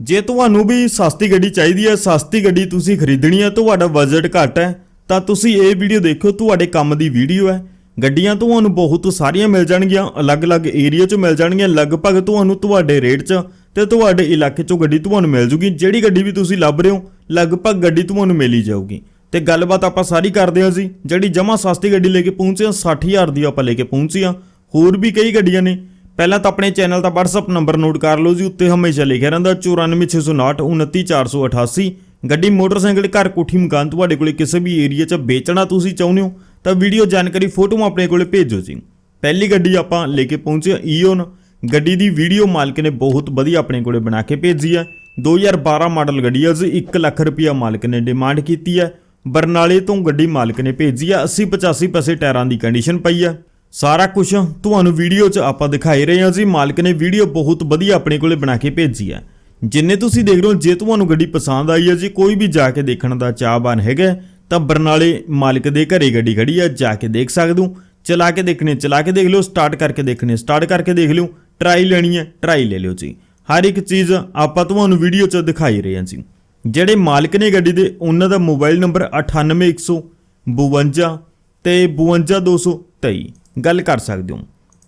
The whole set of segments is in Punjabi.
ਜੇ ਤੁਹਾਨੂੰ ਵੀ ਸਸਤੀ ਗੱਡੀ ਚਾਹੀਦੀ ਹੈ, ਸਸਤੀ ਗੱਡੀ ਤੁਸੀਂ ਖਰੀਦਣੀ ਹੈ, ਤੁਹਾਡਾ ਬਜਟ ਘੱਟ ਹੈ, ਤਾਂ ਤੁਸੀਂ ਇਹ ਵੀਡੀਓ ਦੇਖੋ ਤੁਹਾਡੇ ਕੰਮ ਦੀ ਵੀਡੀਓ ਹੈ। ਗੱਡੀਆਂ ਤੁਹਾਨੂੰ ਬਹੁਤ ਸਾਰੀਆਂ ਮਿਲ ਜਾਣਗੀਆਂ, ਅਲੱਗ-ਅਲੱਗ ਏਰੀਆ 'ਚ ਮਿਲ ਜਾਣਗੀਆਂ, ਲਗਭਗ ਤੁਹਾਨੂੰ ਤੁਹਾਡੇ ਰੇਟ 'ਚ ਤੇ ਤੁਹਾਡੇ ਇਲਾਕੇ 'ਚੋਂ ਗੱਡੀ ਤੁਹਾਨੂੰ ਮਿਲ ਜੂਗੀ। ਜਿਹੜੀ ਗੱਡੀ ਵੀ ਤੁਸੀਂ ਲੱਭ ਰਹੇ ਹੋ, ਲਗਭਗ ਗੱਡੀ ਤੁਹਾਨੂੰ ਮਿਲ ਹੀ ਜਾਊਗੀ। ਤੇ ਗੱਲਬਾਤ ਆਪਾਂ ਸਾਰੀ ਕਰਦੇ ਹਾਂ ਜੀ, ਜਿਹੜੀ ਜਮਾ ਸਸਤੀ ਗੱਡੀ ਲੈ ਕੇ ਪਹੁੰਚੇ ਹਾਂ 60000 ਦੀ ਆਪਾਂ ਲੈ ਕੇ ਪਹੁੰਚੇ ਹਾਂ। ਹੋਰ ਵੀ ਕਈ ਗੱਡੀਆਂ ਨੇ ਪਹਿਲਾਂ ਤਾਂ ਆਪਣੇ ਚੈਨਲ ਦਾ WhatsApp ਨੰਬਰ ਨੋਟ ਕਰ ਲਓ ਜੀ, ਉੱਤੇ ਹਮੇਸ਼ਾ ਲਿਖਿਆ ਰਹਿੰਦਾ 94659 29488 ਗੱਡੀ, ਮੋਟਰਸਾਈਕਲ, ਘਰ, ਕੋਠੀ, ਮਕਾਨ, ਤੁਹਾਡੇ ਕੋਲੇ ਕਿਸੇ ਵੀ ਏਰੀਆ 'ਚ ਵੇਚਣਾ ਤੁਸੀਂ ਚਾਹੁੰਦੇ ਹੋ, ਤਾਂ ਵੀਡੀਓ ਜਾਣਕਾਰੀ ਫੋਟੋ ਆਪਣੇ ਕੋਲੇ ਭੇਜੋ ਜੀ। ਪਹਿਲੀ ਗੱਡੀ ਆਪਾਂ ਲੈ ਕੇ ਪਹੁੰਚੇ ਈਓਨ ਗੱਡੀ ਦੀ ਵੀਡੀਓ ਮਾਲਕ ਨੇ ਬਹੁਤ ਵਧੀਆ ਆਪਣੇ ਕੋਲੇ ਬਣਾ ਕੇ ਭੇਜੀ ਹੈ। 2012 ਮਾਡਲ ਗੱਡੀ ਹੈ ਜੀ 1 ਲੱਖ ਰੁਪਇਆ ਮਾਲਕ ਨੇ ਡਿਮਾਂਡ ਕੀਤੀ ਹੈ। ਬਰਨਾਲੇ ਤੋਂ ਗੱਡੀ ਮਾਲਕ ਨੇ ਭੇਜੀ ਹੈ 80 85 ਪੈਸੇ ਟਾਇਰਾਂ ਦੀ ਕੰਡੀਸ਼ਨ ਪਈ ਹੈ। ਸਾਰਾ ਕੁਝ ਤੁਹਾਨੂੰ ਵੀਡੀਓ 'ਚ ਆਪਾਂ ਦਿਖਾਈ ਰਹੇ ਹਾਂ ਜੀ। ਮਾਲਕ ਨੇ ਵੀਡੀਓ ਬਹੁਤ ਵਧੀਆ ਆਪਣੇ ਕੋਲੇ ਬਣਾ ਕੇ ਭੇਜੀ ਹੈ। ਜਿੰਨੇ ਤੁਸੀਂ ਦੇਖ ਰਹੇ ਹੋ, ਜੇ ਤੁਹਾਨੂੰ ਗੱਡੀ ਪਸੰਦ ਆਈ ਹੈ ਜੀ, ਕੋਈ ਵੀ ਜਾ ਕੇ ਦੇਖਣ ਦਾ ਚਾਹਵਾਨ ਹੈਗਾ ਤਾਂ ਬਰਨਾਲੇ ਮਾਲਕ ਦੇ ਘਰੇ ਗੱਡੀ ਖੜੀ ਹੈ, ਜਾ ਕੇ ਦੇਖ ਸਕਦੇ ਹੋ। ਚਲਾ ਕੇ ਦੇਖਣੇ, ਚਲਾ ਕੇ ਦੇਖ ਲਿਓ, ਸਟਾਰਟ ਕਰਕੇ ਦੇਖਣੇ, ਸਟਾਰਟ ਕਰਕੇ ਦੇਖ ਲਿਓ। ਟਰਾਈ ਲੈਣੀ ਹੈ, ਟਰਾਈ ਲੈ ਲਿਓ ਜੀ। ਹਰ ਇੱਕ ਚੀਜ਼ ਆਪਾਂ ਤੁਹਾਨੂੰ ਵੀਡੀਓ 'ਚ ਦਿਖਾਈ ਰਹੇ ਹਾਂ ਜੀ। ਜਿਹੜੇ ਮਾਲਕ ਨੇ ਗੱਡੀ ਦੇ, ਉਹਨਾਂ ਦਾ ਮੋਬਾਈਲ ਨੰਬਰ 98152 ਤੇ 52223 ਗੱਲ ਕਰ ਸਕਦੇ ਹੋ।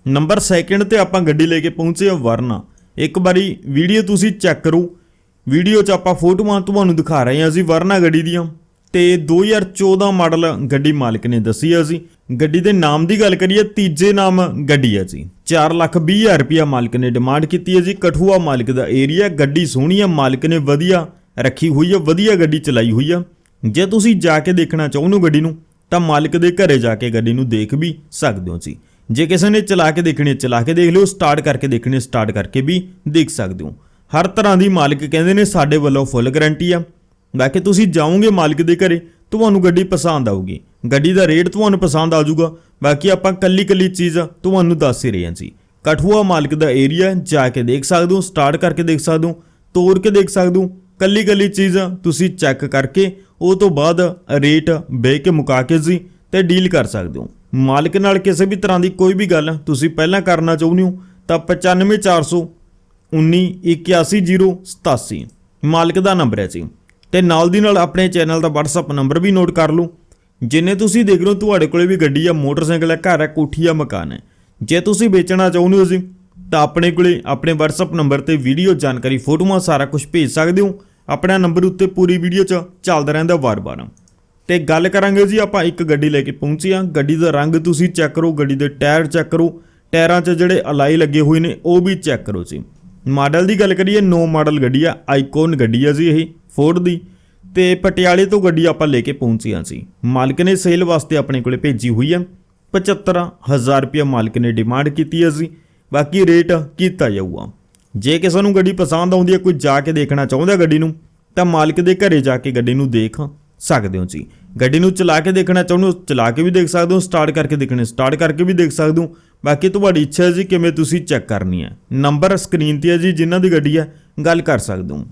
ਨੰਬਰ ਸੈਕਿੰਡ ਤੇ ਆਪਾਂ ਗੱਡੀ ਲੈ ਕੇ ਪਹੁੰਚੇ ਹਾਂ ਵਰਨਾ। ਇੱਕ ਵਾਰੀ ਵੀਡੀਓ ਤੁਸੀਂ ਚੈੱਕ ਕਰੋ। ਵੀਡੀਓ 'ਚ ਆਪਾਂ ਫੋਟੋਆਂ ਤੁਹਾਨੂੰ ਦਿਖਾ ਰਹੇ ਹਾਂ ਅਸੀਂ ਵਰਨਾ ਗੱਡੀ ਦੀਆਂ। ਤੇ 2014 ਮਾਡਲ ਗੱਡੀ ਮਾਲਕ ਨੇ ਦੱਸੀ ਹੈ ਜੀ ਗੱਡੀ ਦੇ ਨਾਮ ਦੀ ਗੱਲ ਕਰੀਏ, ਤੀਜੇ ਨਾਮ ਗੱਡੀ ਹੈ ਜੀ। 4 ਲੱਖ 20 ਹਜ਼ਾਰ ਰੁਪਇਆ ਮਾਲਕ ਨੇ ਡਿਮਾਂਡ ਕੀਤੀ ਹੈ ਜੀ। ਕਠੂਆ ਮਾਲਕ ਦਾ ਏਰੀਆ ਗੱਡੀ ਸੋਹਣੀ ਹੈ ਮਾਲਕ ਨੇ ਵਧੀਆ ਰੱਖੀ ਹੋਈ ਹੈ ਵਧੀਆ ਗੱਡੀ ਚਲਾਈ ਹੋਈ ਹੈ ਜੇ ਤੁਸੀਂ ਜਾ ਕੇ ਦੇਖਣਾ ਚਾਹੁੰਦੇ ਹੋ ਗੱਡੀ ਨੂੰ ਤਾਂ ਮਾਲਕ ਦੇ ਘਰੇ ਜਾ ਕੇ ਗੱਡੀ ਨੂੰ ਦੇਖ ਵੀ ਸਕਦੇ ਹੋ ਜੀ ਜੇ ਕਿਸੇ ਨੇ ਚਲਾ ਕੇ ਦੇਖਣੀ ਹੈ, ਚਲਾ ਕੇ ਦੇਖ ਲਿਓ ਸਟਾਰਟ ਕਰਕੇ ਦੇਖਣੀ ਹੈ, ਸਟਾਰਟ ਕਰਕੇ ਵੀ ਦੇਖ ਸਕਦੇ ਹੋ ਹਰ ਤਰ੍ਹਾਂ ਦੀ ਮਾਲਕ ਕਹਿੰਦੇ ਨੇ ਸਾਡੇ ਵੱਲੋਂ ਫੁੱਲ ਗਾਰੰਟੀ ਆ। ਬਾਕੀ ਤੁਸੀਂ ਜਾਓਗੇ ਮਾਲਕ ਦੇ ਘਰੇ ਤੁਹਾਨੂੰ ਗੱਡੀ ਪਸੰਦ ਆਊਗੀ। ਗੱਡੀ ਦਾ ਰੇਟ ਤੁਹਾਨੂੰ ਪਸੰਦ ਆ ਜਾਊਗਾ। ਬਾਕੀ ਆਪਾਂ ਕੱਲੀ ਕੱਲੀ ਚੀਜ਼ ਤੁਹਾਨੂੰ ਦੱਸ ਹੀ ਰਹੇ ਹਾਂ ਜੀ। ਕਠੂਆ ਮਾਲਕ ਦਾ ਏਰੀਆ ਜਾ ਕੇ ਦੇਖ ਸਕਦੇ ਹੋ ਸਟਾਰਟ ਕਰਕੇ ਦੇਖ ਸਕਦੇ ਹੋ ਤੋੜ ਕੇ ਦੇਖ ਸਕਦੇ ਹੋ। ਕੱਲੀ ਕੱਲੀ ਚੀਜ਼ ਤੁਸੀਂ ਚੈੱਕ ਕਰਕੇ ਉਹ ਤੋਂ ਬਾਅਦ ਰੇਟ ਬੇ ਕੇ ਮੁਕਾ ਕੇ ਜੀ ਤੇ ਡੀਲ ਕਰ ਸਕਦੇ ਹੋ। ਮਾਲਕ ਨਾਲ ਕਿਸੇ ਵੀ ਤਰ੍ਹਾਂ ਦੀ ਕੋਈ ਵੀ ਗੱਲ ਤੁਸੀਂ ਪਹਿਲਾਂ ਕਰਨਾ ਚਾਹੁੰਦੇ ਹੋ ਤਾਂ 95400 1981087 ਮਾਲਕ ਦਾ ਨੰਬਰ ਹੈ ਜੀ। ਤੇ ਨਾਲ ਦੀ ਨਾਲ ਆਪਣੇ ਚੈਨਲ ਦਾ WhatsApp ਨੰਬਰ ਵੀ ਨੋਟ ਕਰ ਲਓ। ਜਿੰਨੇ ਤੁਸੀਂ ਦੇਖ ਰਹੇ ਹੋ ਤੁਹਾਡੇ ਕੋਲੇ ਵੀ ਗੱਡੀ ਆ ਮੋਟਰਸਾਈਕਲ ਹੈ, ਘਰ ਹੈ, ਕੋਠੀ ਆ ਮਕਾਨ ਹੈ। ਜੇ ਤੁਸੀਂ ਵੇਚਣਾ ਚਾਹੁੰਦੇ ਹੋ ਜੀ ਤਾਂ ਆਪਣੇ ਕੋਲੇ ਆਪਣੇ WhatsApp ਨੰਬਰ ਤੇ ਵੀਡੀਓ ਜਾਣਕਾਰੀ, ਫੋਟੋਆਂ ਸਾਰਾ ਕੁਝ ਭੇਜ ਸਕਦੇ ਹੋ। ਆਪਣਾ ਨੰਬਰ ਉੱਤੇ ਪੂਰੀ ਵੀਡੀਓ 'ਚ ਚੱਲਦਾ ਰਹਿੰਦਾ ਵਾਰ-ਵਾਰ ਤੇ ਗੱਲ ਕਰਾਂਗੇ ਜੀ ਆਪਾਂ ਇੱਕ ਗੱਡੀ ਲੈ ਕੇ ਪਹੁੰਚੇ ਹਾਂ। ਗੱਡੀ ਦਾ ਰੰਗ ਤੁਸੀਂ ਚੈੱਕ ਕਰੋ, ਗੱਡੀ ਦੇ ਟਾਇਰ ਚੈੱਕ ਕਰੋ। ਟਾਇਰਾਂ 'ਚ ਜਿਹੜੇ ਅਲਾਈ ਲੱਗੇ ਹੋਏ ਨੇ, ਉਹ ਵੀ ਚੈੱਕ ਕਰੋ ਜੀ। ਮਾਡਲ ਦੀ ਗੱਲ ਕਰੀਏ 9 ਮਾਡਲ ਗੱਡੀ ਆ, ਆਈਕਨ ਗੱਡੀ ਆ ਜੀ ਇਹ ਫੋਰਡ ਦੀ। ਤੇ ਪਟਿਆਲੇ ਤੋਂ ਗੱਡੀ ਆਪਾਂ ਲੈ ਕੇ ਪਹੁੰਚੇ ਹਾਂ ਜੀ। ਮਾਲਕ ਨੇ ਸੇਲ ਵਾਸਤੇ ਆਪਣੇ ਕੋਲੇ ਭੇਜੀ ਹੋਈ ਹੈ 75000 ਰੁਪਏ ਮਾਲਕ ਨੇ ਡਿਮਾਂਡ ਕੀਤੀ ਹੈ ਜੀ। ਬਾਕੀ ਰੇਟ ਕੀਤਾ ਜਾਊਗਾ। ਜੇ ਕਿਸੇ ਨੂੰ ਗੱਡੀ ਪਸੰਦ ਆਉਂਦੀ ਹੈ, ਕੋਈ ਜਾ ਕੇ ਦੇਖਣਾ ਚਾਹੁੰਦਾ ਗੱਡੀ ਨੂੰ, ਤਾਂ ਮਾਲਕ ਦੇ ਘਰੇ ਜਾ ਕੇ ਗੱਡੀ ਨੂੰ ਦੇਖ ਸਕਦੇ ਹੋ ਜੀ। ਗੱਡੀ ਨੂੰ ਚਲਾ ਕੇ ਦੇਖਣਾ ਚਾਹੁੰਦੇ ਹੋ, ਚਲਾ ਕੇ ਵੀ ਦੇਖ ਸਕਦੇ ਹੋ ਸਟਾਰਟ ਕਰਕੇ ਦੇਖਣੇ ਸਟਾਰਟ ਕਰਕੇ ਵੀ ਦੇਖ ਸਕਦੇ ਹੋ। ਬਾਕੀ ਤੁਹਾਡੀ ਇੱਛਾ ਹੈ ਜੀ ਕਿਵੇਂ ਤੁਸੀਂ ਚੈੱਕ ਕਰਨੀ ਹੈ। ਨੰਬਰ ਸਕਰੀਨ ਤੇ ਹੈ ਜੀ, ਜਿਨ੍ਹਾਂ ਦੀ ਗੱਡੀ ਹੈ, ਗੱਲ ਕਰ ਸਕਦੇ ਹੋ।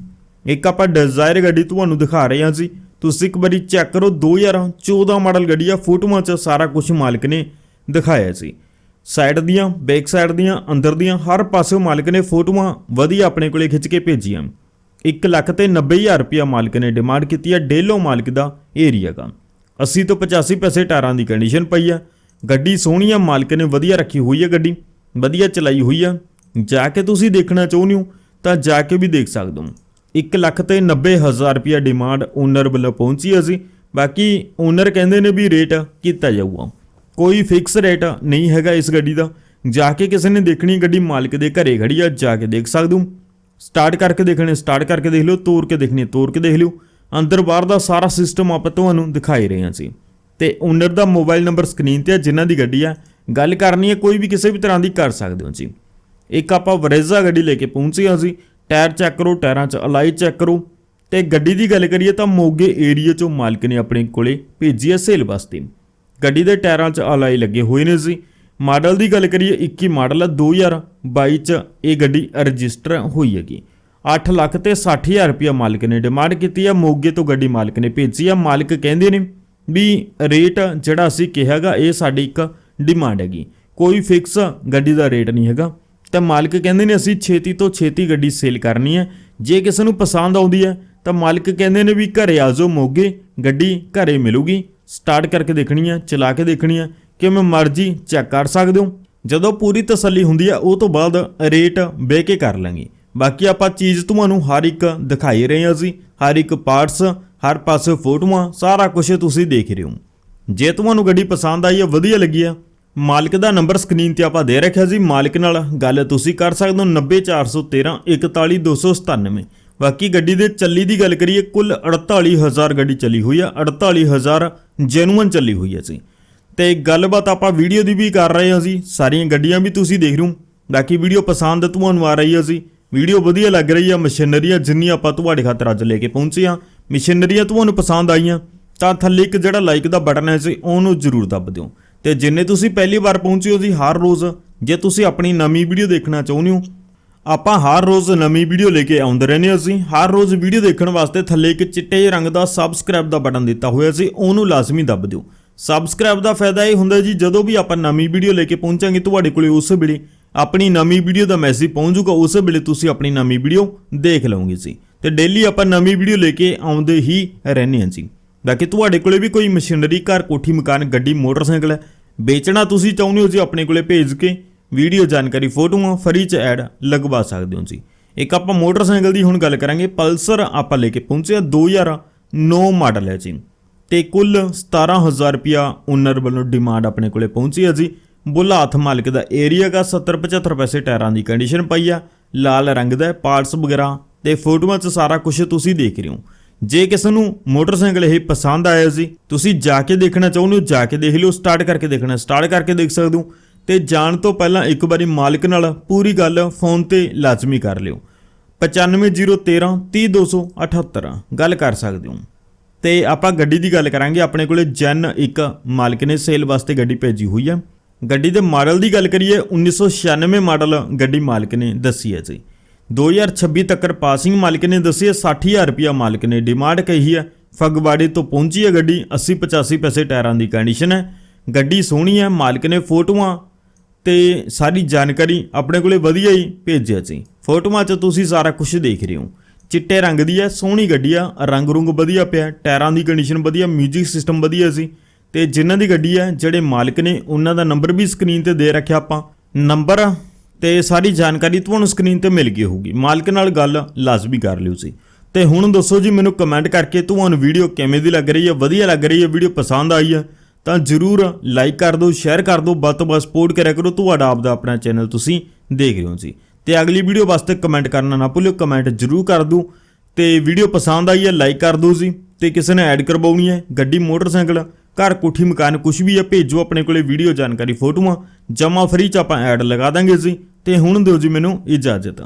ਇੱਕ ਆਪਾਂ ਡਿਜ਼ਾਇਰ ਗੱਡੀ ਤੁਹਾਨੂੰ ਦਿਖਾ ਰਹੇ ਹਾਂ ਜੀ। ਤੁਸੀਂ ਇੱਕ ਵਾਰੀ ਚੈੱਕ ਕਰੋ 2014 ਮਾਡਲ ਗੱਡੀ ਆ ਫੋਟੋਆਂ 'ਚ ਸਾਰਾ ਕੁਝ ਮਾਲਕ ਨੇ ਦਿਖਾਇਆ ਸੀ ਸਾਈਡ ਦੀਆਂ, ਬੈਕ ਸਾਈਡ ਦੀਆਂ, ਅੰਦਰ ਦੀਆਂ, ਹਰ ਪਾਸੇ ਮਾਲਕ ਨੇ ਫੋਟੋਆਂ ਵਧੀਆ ਆਪਣੇ ਕੋਲੇ ਖਿੱਚ ਕੇ ਭੇਜੀਆਂ। 1 ਲੱਖ ਤੇ 90000 ਰੁਪਇਆ ਮਾਲਕ ਨੇ ਡਿਮਾਂਡ ਕੀਤੀ ਹੈ ਡੇਲੋ ਮਾਲਕ ਦਾ ਏਰੀਆ ਦਾ। 80 ਤੋਂ 85 ਪੈਸੇ ਟਾਇਰਾਂ ਦੀ ਕੰਡੀਸ਼ਨ ਪਈ ਹੈ ਗੱਡੀ ਸੋਹਣੀ ਆ, ਮਾਲਕ ਨੇ ਵਧੀਆ ਰੱਖੀ ਹੋਈ ਹੈ ਗੱਡੀ, ਵਧੀਆ ਚਲਾਈ ਹੋਈ ਆ। ਜਾ ਕੇ ਤੁਸੀਂ ਦੇਖਣਾ ਚਾਹੁੰਦੇ ਹੋ, ਤਾਂ ਜਾ ਕੇ ਵੀ ਦੇਖ ਸਕਦੇ ਹੋ। 1 ਲੱਖ ਤੇ 90000 ਰੁਪਇਆ ਡਿਮਾਂਡ ਓਨਰ ਵੱਲੋਂ ਪਹੁੰਚੀ ਅਸੀਂ ਬਾਕੀ ਓਨਰ ਕਹਿੰਦੇ ਨੇ ਵੀ ਰੇਟ ਕੀਤਾ ਜਾਊਗਾ। ਕੋਈ ਫਿਕਸ ਰੇਟ ਨਹੀਂ ਹੈਗਾ ਇਸ ਗੱਡੀ ਦਾ। ਜਾ ਕੇ ਕਿਸੇ ਨੇ ਦੇਖਣੀ ਗੱਡੀ, ਮਾਲਕ ਦੇ ਘਰੇ ਖੜੀ ਆ, ਜਾ ਕੇ ਦੇਖ ਸਕਦੇ ਹੋ। ਸਟਾਰਟ ਕਰਕੇ ਦੇਖਣੇ ਸਟਾਰਟ ਕਰਕੇ ਦੇਖ ਲਿਓ, ਤੋਰ ਕੇ ਦੇਖਣੀ, ਤੋਰ ਕੇ ਦੇਖ ਲਿਓ। ਅੰਦਰ ਬਾਹਰ ਦਾ ਸਾਰਾ ਸਿਸਟਮ ਆਪਾਂ ਤੁਹਾਨੂੰ ਦਿਖਾਈ ਰਹੇ ਹਾਂ ਜੀ ਤੇ ਓਨਰ ਦਾ ਮੋਬਾਈਲ ਨੰਬਰ ਸਕਰੀਨ ਤੇ ਹੈ ਜਿਨ੍ਹਾਂ ਦੀ ਗੱਡੀ ਆ, ਗੱਲ ਕਰਨੀ ਹੈ, ਕੋਈ ਵੀ ਕਿਸੇ ਵੀ ਤਰ੍ਹਾਂ ਦੀ ਕਰ ਸਕਦੇ ਹੋ ਜੀ ਇੱਕ ਆਪਾਂ ਵਰੇਜ਼ਾ ਗੱਡੀ ਲੈ ਕੇ ਪਹੁੰਚੇ ਹਾਂ ਜੀ ਟਾਇਰ ਚੈੱਕ ਕਰੋ, ਟਾਇਰਾਂ 'ਚ ਅਲਾਈ ਚੈੱਕ ਕਰੋ। ਤੇ ਗੱਡੀ ਦੀ ਗੱਲ ਕਰੀਏ ਤਾਂ ਮੋਗੇ ਏਰੀਆ 'ਚੋਂ ਮਾਲਕ ਨੇ ਆਪਣੇ ਕੋਲੇ ਭੇਜੀ ਹੈ ਸੇਲ ਵਾਸਤੇ। ਗੱਡੀ ਦੇ ਟਾਇਰਾਂ 'ਚ ਅਲਾਈ ਲੱਗੇ ਹੋਏ ਨੇ ਜੀ। ਮਾਡਲ ਦੀ ਗੱਲ ਕਰੀਏ 21 ਮਾਡਲ ਹੈ 2022 'ਚ ਇਹ ਗੱਡੀ ਰਜਿਸਟਰ ਹੋਈ ਹੈਗੀ। 8 ਲੱਖ ਤੇ 60000 ਰੁਪਇਆ ਮਾਲਕ ਨੇ ਡਿਮਾਂਡ ਕੀਤੀ ਹੈ ਮੋਗੇ ਤੋਂ ਗੱਡੀ ਮਾਲਕ ਨੇ ਭੇਜੀ ਹੈ ਮਾਲਕ ਕਹਿੰਦੇ ਨੇ ਵੀ ਰੇਟ ਜਿਹੜਾ ਅਸੀਂ ਕਿਹਾਗਾ ਇਹ ਸਾਡੀ ਇੱਕ ਡਿਮਾਂਡ ਹੈਗੀ। ਕੋਈ ਫਿਕਸ ਗੱਡੀ ਦਾ ਰੇਟ ਨਹੀਂ ਹੈਗਾ। ਤਾਂ ਮਾਲਕ ਕਹਿੰਦੇ ਨੇ ਅਸੀਂ ਛੇਤੀ ਤੋਂ ਛੇਤੀ ਗੱਡੀ ਸੇਲ ਕਰਨੀ ਹੈ। ਜੇ ਕਿਸੇ ਨੂੰ ਪਸੰਦ ਆਉਂਦੀ ਹੈ, ਤਾਂ ਮਾਲਕ ਕਹਿੰਦੇ ਨੇ ਵੀ ਘਰੇ ਆ ਜਾਓ, ਮੋਗੇ ਗੱਡੀ ਘਰੇ ਮਿਲੂਗੀ। ਸਟਾਰਟ ਕਰਕੇ ਦੇਖਣੀ ਹੈ ਚਲਾ ਕੇ ਦੇਖਣੀ ਹੈ ਕਿਵੇਂ ਮਰਜ਼ੀ ਚੈੱਕ ਕਰ ਸਕਦੇ ਹੋ। ਜਦੋਂ ਪੂਰੀ ਤਸੱਲੀ ਹੁੰਦੀ ਹੈ ਉਹ ਤੋਂ ਬਾਅਦ ਰੇਟ ਬਹਿ ਕੇ ਕਰ ਲਾਂਗੇ। ਬਾਕੀ ਆਪਾਂ ਚੀਜ਼ ਤੁਹਾਨੂੰ ਹਰ ਇੱਕ ਦਿਖਾਈ ਰਹੇ ਹਾਂ ਅਸੀਂ, ਹਰ ਇੱਕ ਪਾਰਟਸ ਹਰ ਪਾਸੇ ਫੋਟੋਆਂ, ਸਾਰਾ ਕੁਝ ਤੁਸੀਂ ਦੇਖ ਰਹੇ ਹੋ। ਜੇ ਤੁਹਾਨੂੰ ਗੱਡੀ ਪਸੰਦ ਆਈ ਹੈ ਵਧੀਆ ਲੱਗੀ ਆ, ਮਾਲਕ ਦਾ ਨੰਬਰ ਸਕਰੀਨ ਤੇ ਆਪਾਂ ਦੇ ਰੱਖਿਆ ਸੀ, ਮਾਲਕ ਨਾਲ ਗੱਲ ਤੁਸੀਂ ਕਰ ਸਕਦੇ ਹੋ 90413 41297 ਬਾਕੀ ਗੱਡੀ ਦੇ ਚੱਲੀ ਦੀ ਗੱਲ ਕਰੀਏ, ਕੁੱਲ 48000 ਗੱਡੀ ਚੱਲੀ ਹੋਈ ਆ 48000 ਜੈਨੂਅਨ ਚੱਲੀ ਹੋਈ ਹੈ ਜੀ। ਤੇ ਗੱਲਬਾਤ ਆਪਾਂ ਵੀਡੀਓ ਦੀ ਵੀ ਕਰ ਰਹੇ ਹਾਂ ਜੀ, ਸਾਰੀਆਂ ਗੱਡੀਆਂ ਵੀ ਤੁਸੀਂ ਦੇਖ ਰਹੇ ਹੋ। ਬਾਕੀ ਵੀਡੀਓ ਪਸੰਦ ਤੁਹਾਨੂੰ ਆ ਰਹੀ ਹੈ ਜੀ। ਵੀਡੀਓ ਵਧੀਆ ਲੱਗ ਰਹੀ ਆ, ਮਸ਼ੀਨਰੀਆਂ ਜਿੰਨੀ ਆਪਾਂ ਤੁਹਾਡੇ ਖਾਤਰ ਅੱਜ ਲੈ ਕੇ ਪਹੁੰਚੇ ਆ, ਮਸ਼ੀਨਰੀਆਂ ਤੁਹਾਨੂੰ ਪਸੰਦ ਆਈਆਂ, ਤਾਂ ਥੱਲੇ ਇੱਕ ਜਿਹੜਾ ਲਾਈਕ ਦਾ ਬਟਨ ਹੈ ਜੀ, ਉਹਨੂੰ ਜ਼ਰੂਰ ਦੱਬ ਦਿਓ। ਤੇ ਜਿੰਨੇ ਤੁਸੀਂ ਪਹਿਲੀ ਵਾਰ ਪਹੁੰਚੇ ਹੋ ਜੀ, ਹਰ ਰੋਜ਼ ਜੇ ਤੁਸੀਂ ਆਪਣੀ ਨਵੀਂ ਵੀਡੀਓ ਦੇਖਣਾ ਚਾਹੁੰਦੇ ਹੋ ਆਪਾਂ ਹਰ ਰੋਜ਼ ਨਵੀਂ ਵੀਡੀਓ ਲੈ ਕੇ ਆਉਂਦੇ ਰਹਿੰਦੇ ਹਾਂ ਅਸੀਂ। ਹਰ ਰੋਜ਼ ਵੀਡੀਓ ਦੇਖਣ ਵਾਸਤੇ ਥੱਲੇ ਇੱਕ ਚਿੱਟੇ ਜਿਹੇ ਰੰਗ ਦਾ ਸਬਸਕ੍ਰਾਈਬ ਦਾ ਬਟਨ ਦਿੱਤਾ ਹੋਇਆ ਸੀ, ਉਹਨੂੰ ਲਾਜ਼ਮੀ ਦੱਬ ਦਿਓ। ਸਬਸਕ੍ਰਾਈਬ ਦਾ ਫਾਇਦਾ ਇਹ ਹੁੰਦਾ ਜੀ, ਜਦੋਂ ਵੀ ਆਪਾਂ ਨਵੀਂ ਵੀਡੀਓ ਲੈ ਕੇ ਪਹੁੰਚਾਂਗੇ ਤੁਹਾਡੇ ਕੋਲੇ ਉਸ ਵੇਲੇ ਆਪਣੀ ਨਵੀਂ ਵੀਡੀਓ ਦਾ ਮੈਸੇਜ ਪਹੁੰਚੂਗਾ ਉਸ ਵੇਲੇ ਤੁਸੀਂ ਆਪਣੀ ਨਵੀਂ ਵੀਡੀਓ ਦੇਖ ਲਓਗੇ ਜੀ। ਤੇ ਡੇਲੀ ਆਪਾਂ ਨਵੀਂ ਵੀਡੀਓ ਲੈ ਕੇ ਆਉਂਦੇ ਹੀ ਰਹਿੰਦੇ ਹਾਂ ਜੀ। ਬਾਕੀ ਤੁਹਾਡੇ ਕੋਲੇ ਵੀ ਕੋਈ ਮਸ਼ੀਨਰੀ, ਘਰ ਕੋਠੀ, ਮਕਾਨ, ਗੱਡੀ, ਮੋਟਰਸਾਈਕਲ ਹੈ, ਵੇਚਣਾ ਤੁਸੀਂ ਚਾਹੁੰਦੇ ਹੋ ਜੀ, ਆਪਣੇ ਕੋਲੇ ਭੇਜ ਕੇ ਵੀਡੀਓ ਜਾਣਕਾਰੀ ਫੋਟੋਆਂ ਫਰੀ ਚ ਐਡ ਲਗਵਾ ਸਕਦੇ ਹੋ ਜੀ ਇੱਕ ਆਪਾਂ ਮੋਟਰਸਾਈਕਲ ਦੀ ਹੁਣ ਗੱਲ ਕਰਾਂਗੇ, ਪਲਸਰ ਆਪਾਂ ਲੈ ਕੇ ਪਹੁੰਚੇ ਹਾਂ 2009 ਮਾਡਲ ਹੈ ਜੀ। ਤੇ ਕੁੱਲ 17000 ਰੁਪਿਆ ਓਨਰ ਵੱਲੋਂ ਡਿਮਾਂਡ ਆਪਣੇ ਕੋਲੇ ਪਹੁੰਚੀ ਹੈ ਜੀ। ਬੁਲਾਥ ਮਾਲਕ ਦਾ ਏਰੀਆ ਦਾ 70 75 ਪੈਸੇ ਟਾਇਰਾਂ ਦੀ ਕੰਡੀਸ਼ਨ ਪਈ ਆ। ਲਾਲ ਰੰਗ ਦਾ ਪਾਰਟਸ ਵਗੈਰਾ ਤੇ ਫੋਟੋਆਂ 'ਚ ਸਾਰਾ ਕੁਝ ਤੁਸੀਂ ਦੇਖ ਰਹੇ ਹੋ। ਜੇ ਕਿਸੇ ਨੂੰ ਮੋਟਰਸਾਈਕਲ ਇਹ ਪਸੰਦ ਆਇਆ ਜੀ, ਤੁਸੀਂ ਜਾ ਕੇ ਦੇਖਣਾ ਚਾਹੁੰਦੇ ਹੋ, ਜਾ ਕੇ ਦੇਖ ਲਿਓ ਸਟਾਰਟ ਕਰਕੇ ਦੇਖਣਾ ਸਟਾਰਟ ਕਰਕੇ ਦੇਖ ਸਕਦੇ ਹੋ। ਤੇ ਜਾਣ ਤੋਂ ਪਹਿਲਾਂ ਇੱਕ ਵਾਰੀ ਮਾਲਕ ਨਾਲ ਪੂਰੀ ਗੱਲ ਫੋਨ ਤੇ ਲਾਜ਼ਮੀ ਕਰ ਲਿਓ। 95013 30278 ਗੱਲ ਕਰ ਸਕਦੇ ਹੋ। ਤੇ ਆਪਾਂ ਗੱਡੀ ਦੀ ਗੱਲ ਕਰਾਂਗੇ। ਆਪਣੇ ਕੋਲੇ ਜਨ ਇੱਕ ਮਾਲਕ ਨੇ ਸੇਲ ਵਾਸਤੇ ਗੱਡੀ ਭੇਜੀ ਹੋਈ ਹੈ। ਗੱਡੀ ਦੇ ਮਾਡਲ ਦੀ ਗੱਲ ਕਰੀਏ 1996 ਮਾਡਲ ਗੱਡੀ ਮਾਲਕ ਨੇ ਦੱਸੀ ਹੈ ਜੀ। 2026 ਤੱਕ ਪਾਸਿੰਗ ਮਾਲਕ ਨੇ ਦੱਸੀ ਹੈ 60000 ਰੁਪਿਆ ਮਾਲਕ ਨੇ ਡਿਮਾਂਡ ਕਹੀ ਹੈ। ਫਗਵਾੜੇ ਤੋਂ ਪਹੁੰਚੀ ਹੈ ਗੱਡੀ। 80 85 ਪੈਸੇ ਟਾਇਰਾਂ ਦੀ ਕੰਡੀਸ਼ਨ ਹੈ। ਗੱਡੀ ਸੋਹਣੀ ਹੈ, ਮਾਲਕ ਨੇ ਫੋਟੋਆਂ ਤੇ ਸਾਰੀ ਜਾਣਕਾਰੀ ਆਪਣੇ ਕੋਲੇ ਵਧੀਆ ਹੀ ਭੇਜਿਆ ਸੀ। ਫੋਟੋਆਂ 'ਚ ਤੁਸੀਂ ਸਾਰਾ ਕੁਝ ਦੇਖ ਰਹੇ ਹੋ। ਚਿੱਟੇ ਰੰਗ ਦੀ ਹੈ, ਸੋਹਣੀ ਗੱਡੀ ਆ, ਰੰਗ ਰੁੰਗ ਵਧੀਆ ਪਿਆ, ਟਾਇਰਾਂ ਦੀ ਕੰਡੀਸ਼ਨ ਵਧੀਆ 뮤직 ਸਿਸਟਮ ਵਧੀਆ ਸੀ। ਤੇ ਜਿਨ੍ਹਾਂ ਦੀ ਗੱਡੀ ਹੈ, ਜਿਹੜੇ ਮਾਲਕ ਨੇ, ਉਹਨਾਂ ਦਾ ਨੰਬਰ ਵੀ ਸਕਰੀਨ ਤੇ ਦੇ ਰੱਖਿਆ ਆਪਾਂ। ਨੰਬਰ ਤੇ ਸਾਰੀ ਜਾਣਕਾਰੀ ਤੁਹਾਨੂੰ ਸਕਰੀਨ ਤੇ ਮਿਲ ਗਈ ਹੋਊਗੀ। ਮਾਲਕ ਨਾਲ ਗੱਲ ਲਾਜ਼ਮੀ ਕਰ ਲਿਓ ਸੀ। ਤੇ ਹੁਣ ਦੱਸੋ ਜੀ, ਮੈਨੂੰ ਕਮੈਂਟ ਕਰਕੇ ਤੁਹਾਨੂੰ ਵੀਡੀਓ ਕਿਵੇਂ ਦੀ ਲੱਗ ਰਹੀ ਹੈ, ਵਧੀਆ ਲੱਗ ਰਹੀ ਹੈ ਵੀਡੀਓ ਪਸੰਦ ਆਈ ਹੈ। ਤਾਂ ਜਰੂਰ ਲਾਈਕ ਕਰ ਦਿਓ ਸ਼ੇਅਰ ਕਰ ਦਿਓ, ਵੱਧ ਤੋਂ ਵੱਧ ਸਪੋਰਟ ਕਰਿਆ ਕਰੋ। ਤੁਹਾਡਾ ਆਪਦਾ ਆਪਣਾ ਚੈਨਲ ਤੁਸੀਂ ਦੇਖ ਰਹੇ ਹੋ ਜੀ। ਤੇ ਅਗਲੀ ਵੀਡੀਓ ਵਾਸਤੇ ਕਮੈਂਟ ਕਰਨਾ ਨਾ ਭੁੱਲਿਓ ਕਮੈਂਟ ਜਰੂਰ ਕਰ ਦਿਓ। ਤੇ ਵੀਡੀਓ ਪਸੰਦ ਆਈ ਹੈ ਲਾਈਕ ਕਰ ਦਿਓ ਜੀ। ਤੇ ਕਿਸੇ ਨੇ ਐਡ ਕਰਵਾਉਣੀ ਹੈ, ਗੱਡੀ, ਮੋਟਰਸਾਈਕਲ, ਘਰ, ਕੋਠੀ, ਮਕਾਨ ਕੁਝ ਵੀ ਹੈ, ਭੇਜੋ ਆਪਣੇ ਕੋਲੇ ਵੀਡੀਓ ਜਾਣਕਾਰੀ ਫੋਟੋਆਂ। ਜਮਾ ਫਰੀ ਚ ਆਪਾਂ ਐਡ ਲਗਾ ਦਾਂਗੇ ਜੀ। ਤੇ ਹੁਣ ਦਿਓ ਜੀ ਮੈਨੂੰ ਇਜਾਜ਼ਤ।